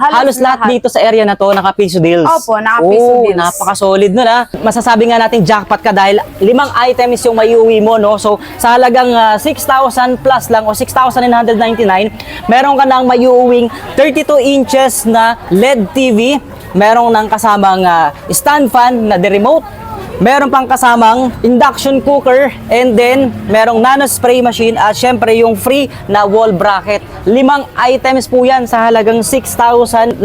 Halos, lahat, dito sa area na to naka-piso deals. Opo, naka-piso Oo, deals. napaka-solid nun ha. Masasabi nga natin jackpot ka dahil limang items yung may uwi mo, no? So, sa halagang ah, 6,000 plus lang o 6,999, meron ka nang may uwing 32 inches na LED TV, meron nang kasamang ah, stand fan na de-remote, Meron pang kasamang induction cooker and then merong nano spray machine at syempre yung free na wall bracket. Limang items po yan sa halagang 6,999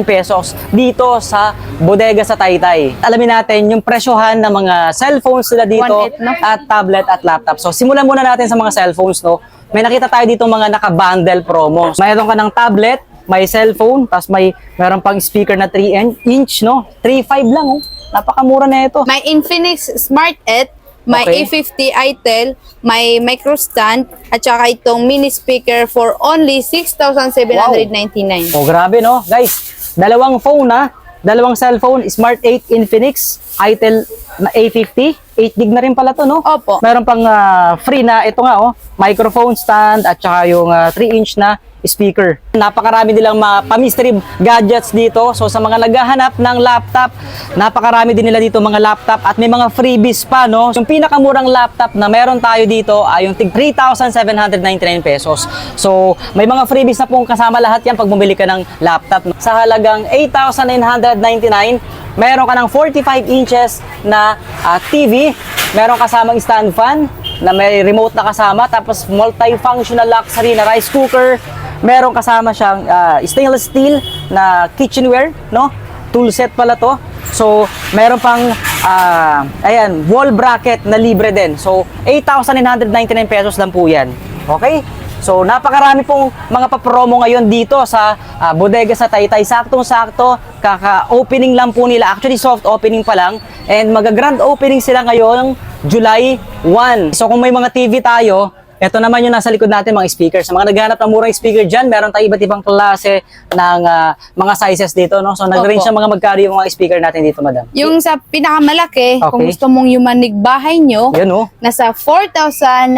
pesos dito sa bodega sa Taytay. Alamin natin yung presyohan ng mga cellphones nila dito 1.8, no? at tablet at laptop. So simulan muna natin sa mga cellphones no. May nakita tayo dito mga naka-bundle promo. Mayroon ka ng tablet, may cellphone, tapos may meron pang speaker na 3 inch no. 3.5 lang oh. Napakamura na ito. May Infinix Smart 8, may Okay. A50 iTel, may micro stand, at saka itong mini speaker for only 6,799. Oh, grabe no. Guys, dalawang phone na, dalawang cellphone, Smart 8 Infinix, Itel na A50, 8 gig na rin pala to no. Opo. Meron pang ah, free na ito nga oh, microphone stand at saka yung 3 inch na speaker. Napakarami nilang mga pa-mystery gadgets dito. So sa mga naghahanap ng laptop, napakarami din nila dito mga laptop at may mga freebies pa no. Yung pinakamurang laptop na meron tayo dito ay yung tig 3,799 pesos. So may mga freebies na pong kasama lahat yan pag bumili ka ng laptop. Sa halagang 8,999, meron ka ng 45 inches na ah, TV, meron kasamang stand fan na may remote na kasama, tapos multifunctional luxury na rice cooker, meron kasama siyang ah, stainless steel na kitchenware, no? Tool set pala to. So, meron pang ah, ayan, wall bracket na libre din. So, 8,999 pesos lang po 'yan. Okay? So, napakarami pong mga papromo ngayon dito sa ah, bodega sa Taytay. Saktong-sakto, kaka-opening lang po nila. Actually, soft opening pa lang. And mag-grand opening sila ngayon, July 1. So, kung may mga TV tayo, ito naman yung nasa likod natin, mga speakers. Sa mga naghahanap ng murang speaker dyan, meron tayong iba't ibang klase ng ah, mga sizes dito. No? So, nag-range ng mga magkano yung mga speaker natin dito, madam. Yung sa pinakamalaki, kung Okay. gusto mong yumanig bahay nyo, Yan, oh. nasa 4,999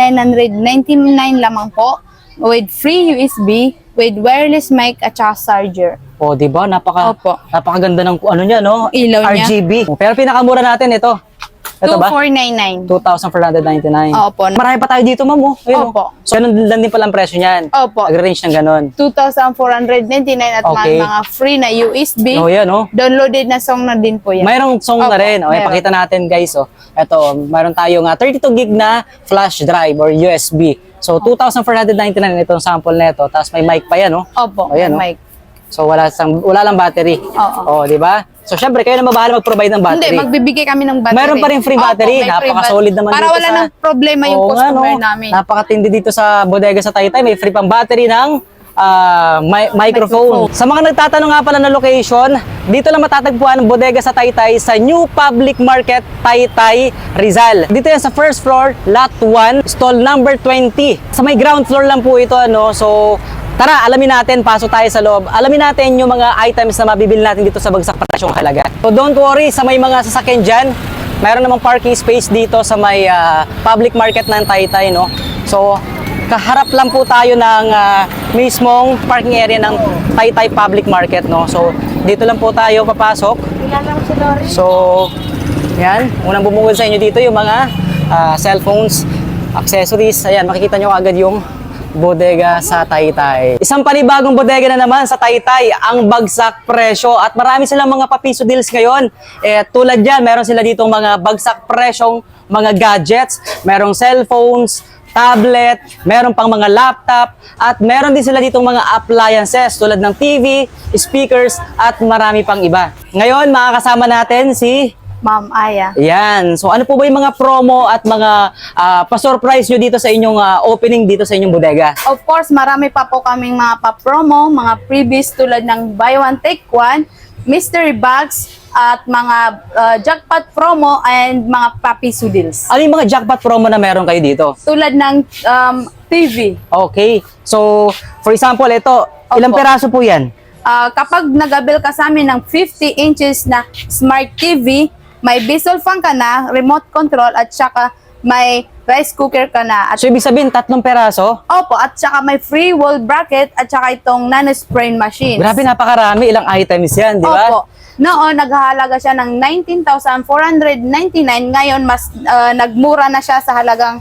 lamang po with free USB, with wireless mic at saka charger. O, di ba? Napaka, Opo. napakaganda ng ano niya, no? Ilaw niya. RGB. Pero pinakamura natin ito. Ito ba? 2,499. 2,499. Opo. Marami pa tayo dito, ma'am. Oh. Ayun, Opo. oh. So, ganun lang din pala ang presyo niyan. Opo. Nag-range ng ganun. 2,499 at Okay. mga, free na USB. Oh, yan, oh. Downloaded na song na din po yan. Mayroong song na Opo, rin. Okay, meron. pakita natin, guys. Oh. Ito, mayroon tayong ah, 32 gig na flash drive or USB. So, 2,499 itong sample nito. Tapos may mic pa yan, oh. Opo, Oh, yan, oh. mic. So, wala, sang, wala lang battery. Oo. Oh, di ba? So, syempre, kayo na mabahala mag-provide ng battery. Hindi, magbibigay kami ng battery. Meron pa rin free Opo, battery. free Napaka-solid naman Para dito wala sa- nang problema yung Oo customer no? namin. Napakatindi dito sa bodega sa Taytay. May free pang battery ng ah, mi- microphone. Microphone. Sa mga nagtatanong nga pala ng location, dito lang matatagpuan ang bodega sa Taytay sa New Public Market, Taytay, Rizal. Dito yan sa first floor, lot 1, stall number 20. Sa may ground floor lang po ito, ano. So, Tara, alamin natin, pasok tayo sa loob. Alamin natin yung mga items na mabibili natin dito sa bagsak presyong halaga. So don't worry, sa may mga sasakyan dyan, mayroon namang parking space dito sa may ah, public market ng Taytay, no? So, kaharap lang po tayo ng ah, mismong parking area ng Taytay Public Market, no? So, dito lang po tayo papasok. So, yan. Unang bumungod sa inyo dito yung mga ah, cellphones, accessories. Ayan, makikita nyo agad yung bodega sa Taytay. Isang panibagong bodega na naman sa Taytay, ang bagsak presyo at marami silang mga papiso deals ngayon. Eh, tulad yan, meron sila ditong mga bagsak presyong mga gadgets, merong cellphones, tablet, meron pang mga laptop, at meron din sila ditong mga appliances tulad ng TV, speakers, at marami pang iba. Ngayon, makakasama natin si Ma'am Aya. yan. So ano po ba yung mga promo at mga ah, pa-surprise nyo dito sa inyong ah, opening dito sa inyong bodega? Of course, marami pa po kaming mga pa-promo, mga freebies tulad ng buy one take one, mystery bags, at mga uh, jackpot promo and mga papiso deals. Ano yung mga jackpot promo na meron kayo dito? Tulad ng um, TV. Okay. So, for example, ito, ilang Opo. peraso po yan? Ah, kapag nag-avail ka sa amin ng 50 inches na smart TV, may visual fan ka na, remote control, at saka may rice cooker ka na. At So, ibig sabihin, tatlong peraso? Opo, at saka may free wall bracket at saka itong nano-sprain machine. Grabe, napakarami. Ilang items yan, di ba? Opo. Noon, naghahalaga siya ng 19,499. Ngayon, mas ah, nagmura na siya sa halagang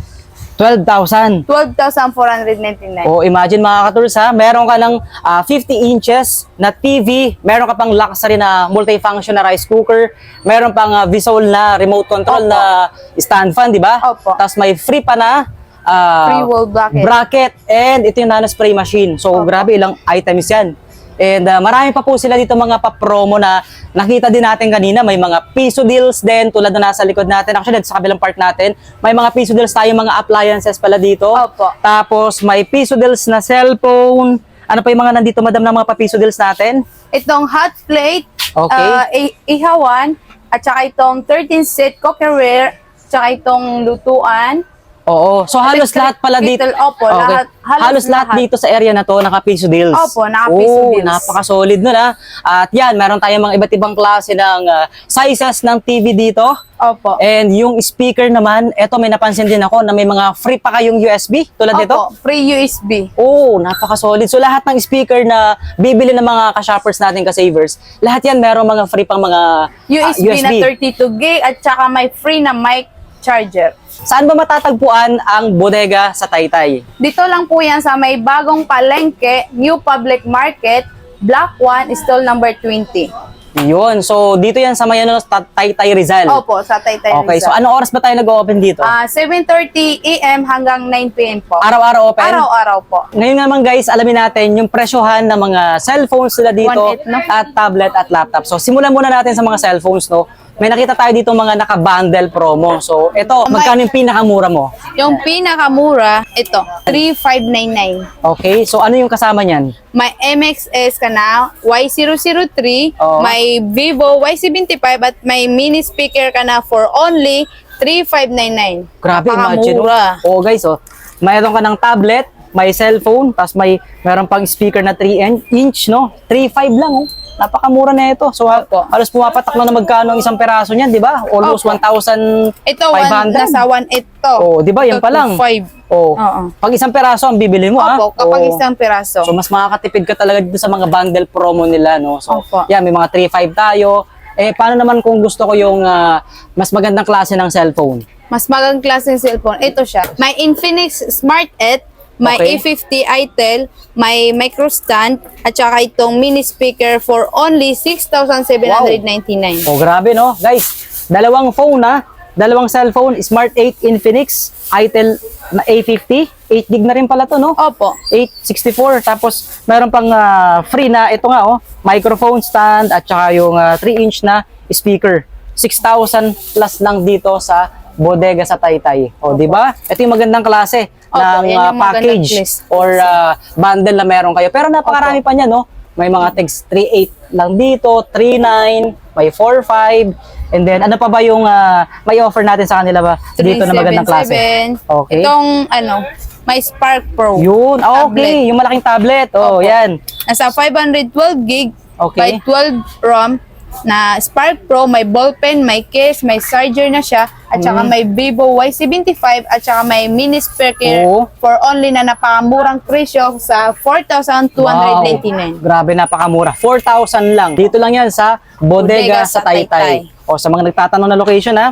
12,000. 12,499. O imagine mga katools ha, meron ka ng ah, 50 inches na TV, meron ka pang luxury na multifunction na rice cooker, meron pang ah, visual na remote control Opo. na stand fan, di ba? Opo. Tapos may free pa na ah, Free wall bracket. bracket and ito yung nano spray machine. So Opo. grabe ilang items yan. And ah, marami pa po sila dito mga pa-promo na nakita din natin kanina. May mga piso deals din tulad na nasa likod natin. Actually, sa kabilang part natin, may mga piso deals tayo mga appliances pala dito. Opo. Tapos may piso deals na cellphone. Ano pa yung mga nandito madam na mga pa-piso deals natin? Itong hot plate, Okay. i- ihawan, at saka itong 13 set cookerware, tsaka itong lutuan. Oo. So halos lahat pala dito. kettle, opo, lahat- halos Halos, lahat, lahat. dito sa area na to naka-piso deals. Opo, naka-piso Oo, deals. Napaka-solid nun ha. At yan, meron tayong mga iba't ibang klase ng ah, sizes ng TV dito. Opo. And yung speaker naman, eto may napansin din ako na may mga free pa kayong USB tulad nito. Opo, free USB. Oo, napaka-solid. So lahat ng speaker na bibili ng mga ka-shoppers natin, ka-savers, lahat yan meron mga free pang mga ah, USB, na 32 gig at saka may free na mic charger. Saan ba matatagpuan ang bodega sa Taytay? Dito lang po yan sa may bagong palengke, New Public Market, Block 1, stall number 20. Yun. So dito yan sa may ano, Ta- Taytay Rizal. Opo, sa Taytay Okay, so Rizal. anong oras ba tayo nag-open dito? Ah, 7.30 a.m. hanggang 9 p.m. po. Araw-araw open? Araw-araw po. Ngayon naman guys, alamin natin yung presyohan ng mga cellphones nila dito 1.8, no? at tablet at laptop. So simulan muna natin sa mga cellphones, no? May nakita tayo dito mga naka-bundle promo. So ito, magkano yung pinakamura mo? Yung pinakamura, ito, 3,599. Okay, so ano yung kasama niyan? May MXS ka na, Y003, Oo. may Vivo Y75 at may mini speaker ka na for only 3,599. Grabe, imagine. Napakamura. Oh. Oo guys, oh. Mayroon ka ng tablet, may cellphone, tapos may meron pang speaker na 3 in- inch, no? 3.5 lang, oh. Napakamura na ito. So, Opo. halos pumapatak na na magkano ang isang peraso niyan, di ba? Almost Opo. 1,500. Ito, one, nasa 1.8 to. Oh, di ba? Yan pa lang. 2.5. Oh. Oo. Pag isang peraso ang bibili mo, ah. Opo, kapag Oo. isang piraso. So, mas makakatipid ka talaga dito sa mga bundle promo nila, no? So, Opo. yan, may mga 3.5 tayo. Eh, paano naman kung gusto ko yung ah, mas magandang klase ng cellphone? Mas magandang klase ng cellphone. Ito siya. May Infinix Smart 8, may Okay. A50 itel, may micro stand, at saka itong mini speaker for only 6,799. Oh, grabe no? Guys, dalawang phone na, dalawang cellphone, Smart 8 Infinix, Itel na A50, 8 gig na rin pala to, no? Opo. 864 tapos meron pang ah, free na ito nga oh, microphone stand at saka yung 3 inch na speaker. 6,000 plus lang dito sa bodega sa Taytay. O, di ba? Ito yung magandang klase Opo, ng yan yung magandang package list. or ah, bundle na meron kayo. Pero napakarami pa niya, no? May mga text 3.8 lang dito, 3.9, may 4.5, and then ano pa ba yung ah, may offer natin sa kanila ba dito na magandang klase? 377. Okay. Itong ano, may Spark Pro. Yun, Tablet. okay, yung malaking tablet. Oh, Opo. yan. Nasa 512 gig Okay. by 12 ROM na Spark Pro, may ballpen, may case, may charger na siya, at saka Mm. may Vivo Y75, at saka may mini speaker Oo. for only na napakamurang presyo sa 4,299. Wow. Grabe, napakamura. 4,000 lang. Dito lang yan sa Bodega, Bodega sa Taytay. Taytay. O sa mga nagtatanong na location ha,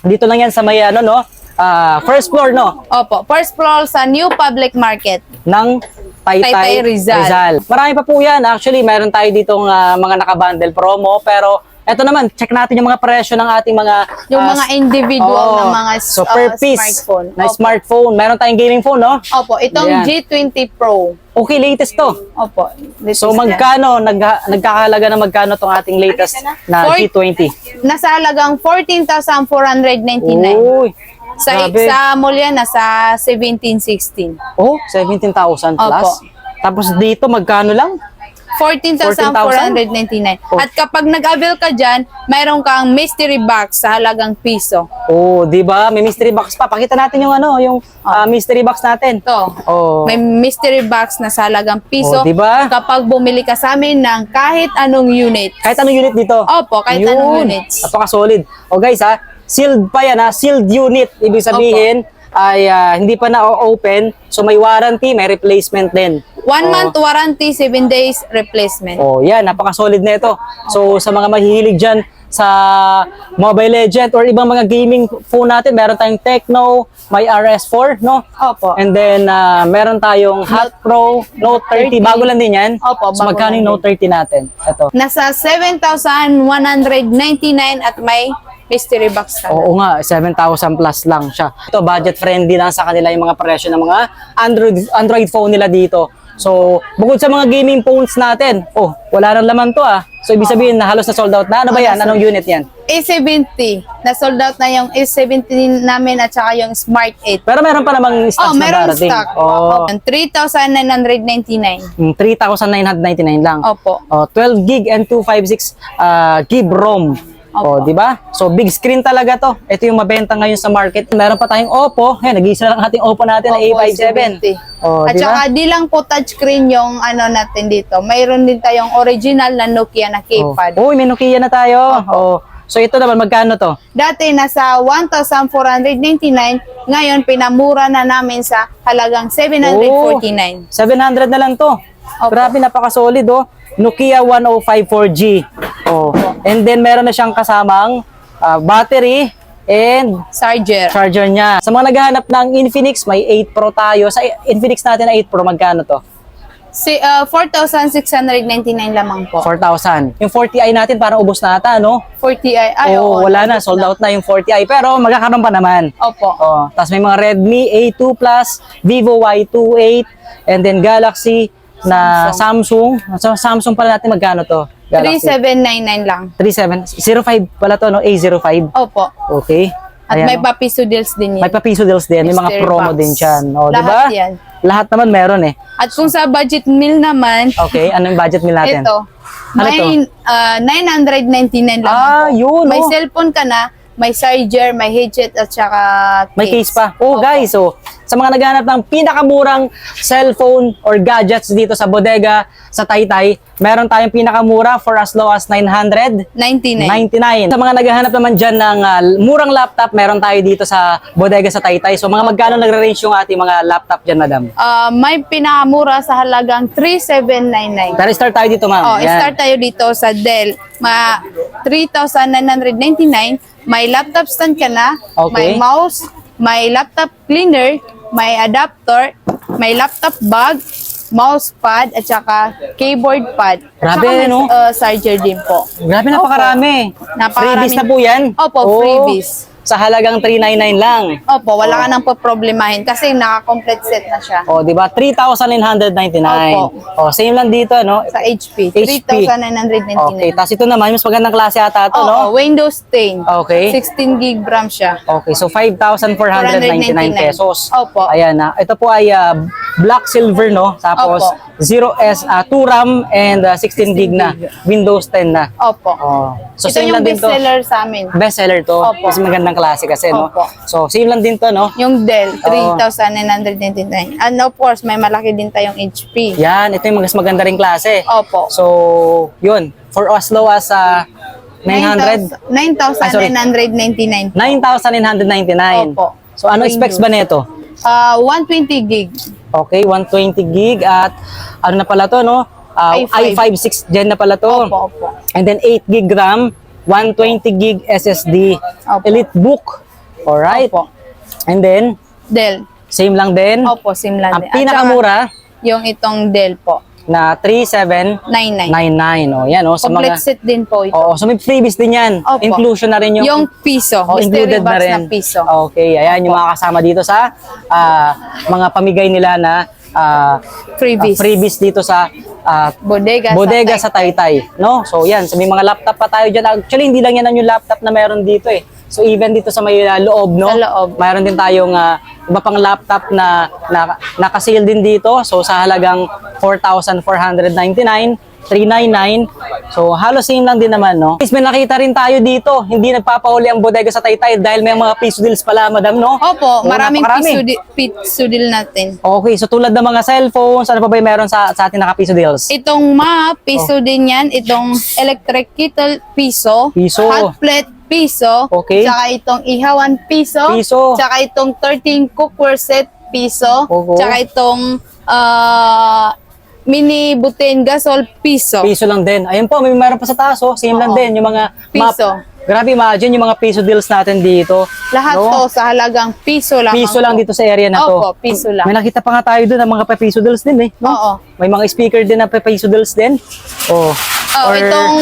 dito lang yan sa may ano no, ah, first floor no, Opo, first floor sa New Public Market. ng Taytay, Taytay, Rizal. Marami pa po yan. Actually, meron tayo ditong ah, mga nakabundle promo. Pero eto naman, check natin yung mga presyo ng ating mga... Yung ah, mga individual oo. na mga So, uh, piece smartphone. na Opo. smartphone. Meron tayong gaming phone, no? Opo, itong Ayan. G20 Pro. Okay, latest to. Opo. this So magkano, nag, nagkakahalaga na magkano tong ating latest na Four- G20? Nasa halagang 14,499. Uy, Sa, grabe. sa mall yan, nasa 1716. Oh, 17,000 plus. Opo. Tapos dito, magkano lang? 14,499. Oh. At kapag nag-avail ka dyan, mayroon kang mystery box sa halagang piso. Oh, di ba? May mystery box pa. Pakita natin yung ano, yung ah, mystery box natin. Ito. Oh. May mystery box na sa halagang Oh, piso. diba? Kapag bumili ka sa amin ng kahit anong unit. Kahit anong unit dito. Opo, kahit anong units. Napaka-solid. O guys ha, sealed pa yan ha, sealed unit. Ibig sabihin, ay ah, hindi pa na-open. So may warranty, may replacement din. One Oh. month warranty, seven days replacement. Oh, yan, napaka-solid na ito. So sa mga mahihilig dyan sa Mobile Legend or ibang mga gaming phone natin, meron tayong Tecno, may RS4, no? Opo. And then, ah, meron tayong Hot Pro Note 30. 30. Bago lang din yan. Opo, So, bago magkano lang yung Note 30 natin? Ito. Nasa 7,199 at may mystery box ka. Oo nga, 7,000 plus lang siya. Ito, budget friendly lang sa kanila yung mga presyo ng mga Android Android phone nila dito. So, bukod sa mga gaming phones natin, oh, wala nang laman to ah. So, ibig sabihin na halos na sold out na. Ano ba yan? Anong unit yan? A70, na-sold out na yung A70 namin at saka yung Smart 8. Pero meron pa namang stocks Oh, na meron darating. stock. Oh, 3,999. mm, 3,999 lang. Opo. Oh, 12 gig and 256 uh, gig ROM. Oh, Opo. di ba? So big screen talaga to. Ito yung mabenta ngayon sa market. Meron pa tayong Oppo. Ayan, nag-iisa lang ating Oppo natin na Opo, A57. 70. Oh, At di ba? saka di lang po touchscreen yung ano natin dito. Mayroon din tayong original na Nokia na keypad. Oh. Uy, may Nokia na tayo. Oh. So ito naman magkano to? Dati nasa 1,499, ngayon pinamura na namin sa halagang 749. 700 na lang to. Opo. Grabe, napaka-solid oh. Nokia 1054G. Oh. And then meron na siyang kasamang ah, battery and Charger. charger niya. Sa mga naghahanap ng Infinix, may 8 Pro tayo. Sa Infinix natin na 8 Pro, magkano to? Si, uh, 4,699 lamang po. 4,000. Yung 40i natin parang ubos na ata, no? 40i. Ay, Oo, oo, wala na. Sold out na yung 40i. Pero magkakaroon pa naman. Opo. Oh, tapos may mga Redmi A2 Plus, Vivo Y28, and then Galaxy na Samsung. Sa Samsung pala natin magkano to? Galaxy. 3799 lang. 3705 pala to no, A05. Opo. Okay. At Ayan, may papiso deals din yan. may papiso deals din, may mga promo box. din diyan, di ba? Lahat yan. Lahat naman meron eh. At kung sa budget meal naman, Okay, ano yung budget meal natin? ito, Ano may ah, 999 lang. Ah, yun, May oh. cellphone ka na, may charger, may headset at saka May case pa. Oh, Opo. guys, so sa mga naghahanap ng pinakamurang cellphone or gadgets dito sa bodega sa Taytay, meron tayong pinakamura for as low as 900 99. 99. Sa mga naghahanap naman dyan ng ah, murang laptop, meron tayo dito sa bodega sa Taytay. So mga magkano nagre-range yung ating mga laptop dyan, madam? Ah, may pinakamura sa halagang 3799. Pero start tayo dito, ma'am. Oh, Yan. start tayo dito sa Dell. Ma 3,999. May laptop stand ka na, Okay. may mouse, may laptop cleaner, may adapter, may laptop bag, mouse pad at saka keyboard pad. Grabe, saka no? uh, charger din po. Grabe, napakarami. Napakarami. Freebies na po yan? Opo, Oh, freebies. Sa halagang 399 lang. Opo, wala ka nang problemahin kasi naka-complete set na siya O, di ba? 3,999. Opo. O, same lang dito, no? sa HP. HP. 3,999. Okay, tapos ito naman, mas magandang klase ata ito, no? Oo, Windows 10. Okay. 16 gig RAM siya. Okay, so 5,499 pesos. Opo. Ayan na. Ito po ay ah, black silver, no? Tapos Opo. 0S, uh, 2 RAM and ah, 16 gig na. Windows 10 na. Opo. Oh. So Ito same yung lang din to. bestseller sa amin. Bestseller to. Opo. Kasi magandang klase kasi, no? Opo. So same lang din to, no? Yung Dell, Oo. 3,999. And of course, may malaki din tayong HP. Yan, ito yung mas maganda ring klase. Opo. So, yun. For as low as ah, 900, 9,999. 9,999. Opo. So, ano Windows. specs ba nito? Ah, 120 gig. Okay, 120 gig at ano na pala to, no? Ah, i5. i5 6 gen na pala to. Opo, opo. And then 8 gig RAM, 120 gig SSD. Opo. EliteBook. Alright. Opo. And then, Dell. same lang din. Opo, sim lang Ang din. At pinakamura yung itong Dell po. na 3799. 99. Oh, yan oh, sa Complete mga set din po ito. Oo, so may freebies din yan. Opo. Inclusion na rin yung Yung piso. Oh, included box na rin. piso. Okay, ayan yung mga kasama dito sa ah, mga pamigay nila na ah, Freebies. ah, freebies dito sa ah, Bodega, bodega sa sa Taytay, no? So yan, may mga laptop pa tayo diyan. Actually, hindi lang yan ang yung laptop na meron dito eh. So even dito sa may ah, loob, no? Sa loob. Mayroon din tayong ah, iba pang laptop na, na naka-sale din dito. So sa halagang 4,499, 399. So halos same lang din naman, no? Please, may nakita rin tayo dito. Hindi nagpapauli ang bodega sa Taytay dahil may mga piso deals pala, madam, no? Opo, Oo, maraming napakarami. piso, di- piso deal natin. Okay, so tulad ng mga cellphones, ano pa ba yung meron sa, sa ating naka-piso deals? Itong mga piso din yan, itong electric kettle piso, Oh. Piso. hot plate piso. Okay. Tsaka itong ihawan piso. Piso. Tsaka itong 13 cookware set piso. Oo. Tsaka itong ah, mini butane gasol piso. Piso lang din. Ayun po, may meron pa sa taas, oh. Same lang Oo. din. Yung mga Piso. grabe, imagine yung mga piso deals natin dito. Lahat No? to sa halagang piso lang. Piso lang dito sa area na to. Opo, piso lang. May nakita pa nga tayo doon ng mga piso deals din eh. No? Oo. May mga speaker din na piso deals din. Oh. Oh, Or- itong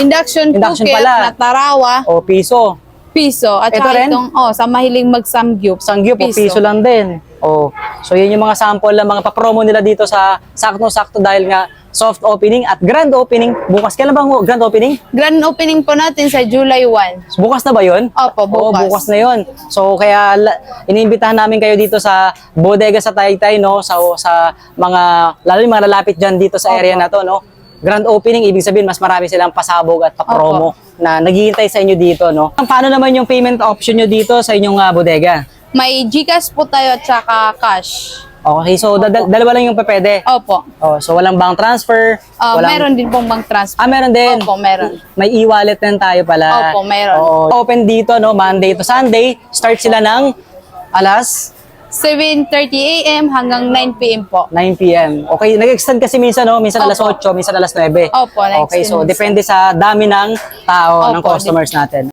induction, Induction cooker pala. na tarawa, Oh, piso. piso. At Ito saka rin? itong, oh, sa mahiling magsamgyup. Sangyup, piso. piso lang din. Oh. So, yun yung mga sample ng mga papromo nila dito sa sakto-sakto dahil nga soft opening at grand opening. Bukas, kailan bang grand opening? Grand opening po natin sa July 1. Bukas na ba yun? Opo, Oo, bukas. bukas na yun. So, kaya iniimbitahan namin kayo dito sa bodega sa Taytay, no? Sa, sa mga, lalo yung mga lalapit dyan dito sa area Opo. na to, no? Grand opening, ibig sabihin, mas marami silang pasabog at papromo na naghihintay sa inyo dito, no? Paano naman yung payment option nyo dito sa inyong ah, bodega? May Gcash po tayo at saka cash. Okay, so dal- dalawa lang yung pwede. Opo. Oh, so walang bank transfer, Ah, walang... meron din pong bank transfer. Ah, meron din. Opo, meron. May e-wallet din tayo pala. Opo, meron. Oo. Open dito, no? Monday to Sunday. Start sila ng alas 7.30 a.m. hanggang 9 p.m. po. 9 p.m. Okay, nag-extend kasi minsan, no? Minsan alas Opo. 8, minsan alas 9. Opo, Okay, so minsan. depende sa dami ng tao, ng Opo, customers natin.